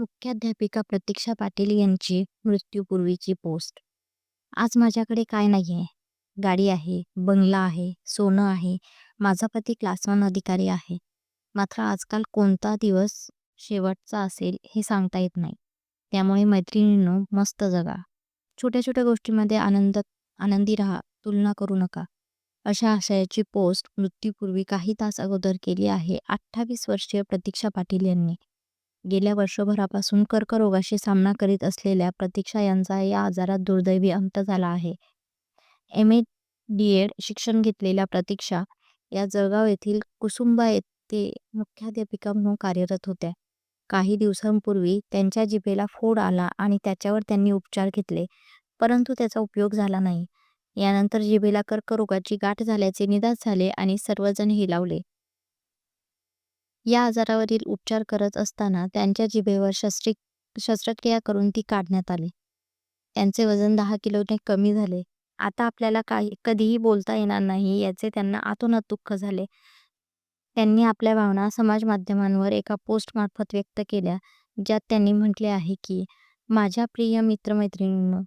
मुख्याध्यापिका प्रतीक्षा पाटील यांची मृत्यूपूर्वीची पोस्ट. आज माझ्याकडे काय नाही आहे गाडी आहे बंगला आहे सोनं आहे माझा पती क्लास वन अधिकारी आहे. मात्र आजकाल कोणता दिवस शेवटचा असेल हे सांगता येत नाही. त्यामुळे मैत्रिणींनो मस्त जगा. छोट्या छोट्या गोष्टीमध्ये आनंद आनंदी राहा तुलना करू नका. अशा आशयाची पोस्ट मृत्यूपूर्वी काही तास अगोदर केली आहे अठ्ठावीस वर्षीय प्रतीक्षा पाटील यांनी. गेल्या वर्षभरापासून कर्करोगाशी सामना करीत असलेल्या प्रतीक्षा यांचा या आजारात दुर्दैवी अंत झाला आहे. एम ए डी एड शिक्षण घेतलेल्या प्रतीक्षा या जळगाव येथील कुसुंबा येथे मुख्याध्यापिका म्हणून कार्यरत होत्या. काही दिवसांपूर्वी त्यांच्या जिभेला फोड आला आणि त्याच्यावर त्यांनी उपचार घेतले परंतु त्याचा उपयोग झाला नाही. यानंतर जिभेला कर्करोगाची गाठ झाल्याचे निदान झाले आणि सर्वजण हिलावले. या आजारावरील उपचार करत असताना त्यांच्या जिभेवर शस्त्री शस्त्रक्रिया करून ती काढण्यात आली. त्यांचे वजन दहा किलोने कमी झाले. आता आपल्याला काही कधीही बोलता येणार नाही याचे त्यांना आतोनात दुःख झाले. त्यांनी आपल्या भावना समाज माध्यमांवर एका पोस्ट मार्फत व्यक्त केल्या ज्यात त्यांनी म्हटले आहे की माझ्या प्रिय मित्रमैत्रिणींनो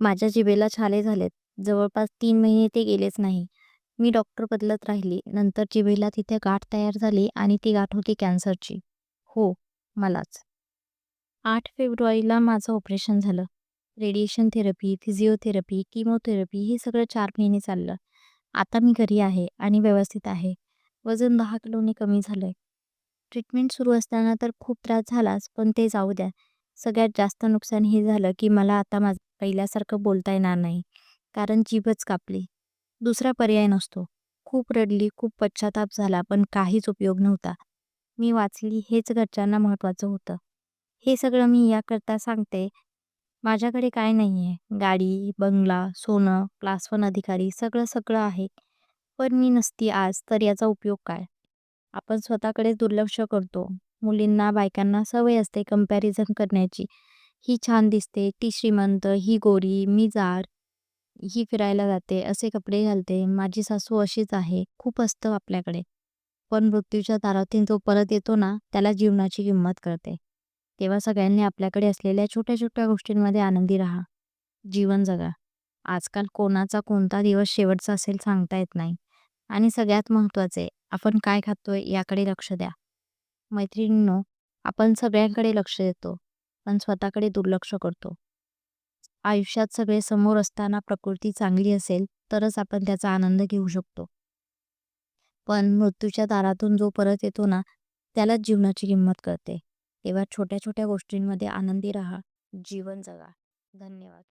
माझ्या जिभेला छाले झालेत. जवळपास तीन महिने ते गेलेच नाही. मी डॉक्टर बदलत राहिली. नंतर जिभेला तिथे गाठ तयार झाली आणि ती गाठ होती कॅन्सरची. हो मलाच. आठ फेब्रुवारीला माझं ऑपरेशन झालं. रेडिएशन थेरपी फिजिओथेरपी किमोथेरपी हे सगळं चार महिने चाललं. आता मी घरी आहे आणि व्यवस्थित आहे. वजन दहा किलोने कमी झालं आहे ट्रीटमेंट सुरू असताना तर खूप त्रास झालाच पण ते जाऊ द्या. सगळ्यात जास्त नुकसान हे झालं की मला आता माझं पहिल्यासारखं बोलता येणार नाही. कारण जीभच कापली. दुसरा पर्याय नसतो. खूप रडली खूप पश्चाताप झाला पण काहीच उपयोग नव्हता. मी वाचली हेच घरच्यांना महत्त्वाचं होतं. हे सगळं मी याकरता सांगते. माझ्याकडे काय नाही आहे गाडी बंगला सोनं क्लास वन अधिकारी सगळं सगळं आहे. पण मी नसती आज तर याचा उपयोग काय? आपण स्वतःकडे दुर्लक्ष करतो. मुलींना बायकांना सवय असते कंपॅरिझन करण्याची. ही छान दिसते ती श्रीमंत ही गोरी मी जाड. ही फिरायला जाते असे कपडे घालते. माझी सासू अशीच आहे खूप असतं आपल्याकडे. पण मृत्यूच्या दारातून जो परत येतो ना त्याला जीवनाची किंमत कळते. तेव्हा सगळ्यांनी आपल्याकडे असलेल्या छोट्या छोट्या गोष्टींमध्ये आनंदी राहा. जीवन जगा. आजकाल कोणाचा कोणता दिवस शेवटचा असेल सांगता येत नाही. आणि सगळ्यात महत्त्वाचे आपण काय खातोय याकडे लक्ष द्या. मैत्रिणींनो आपण सगळ्यांकडे लक्ष देतो. पण स्वतःकडे दुर्लक्ष करतो. आयुष्यात सगळे समोर असताना प्रकृती चांगली असेल तरच आपण त्याचा आनंद घेऊ शकतो. पण मृत्यूच्या दारातून जो परत येतो ना त्यालाच जीवनाची किंमत कळते. तेव्हा छोट्या छोट्या गोष्टींमध्ये आनंदी राहा जीवन जगा. धन्यवाद.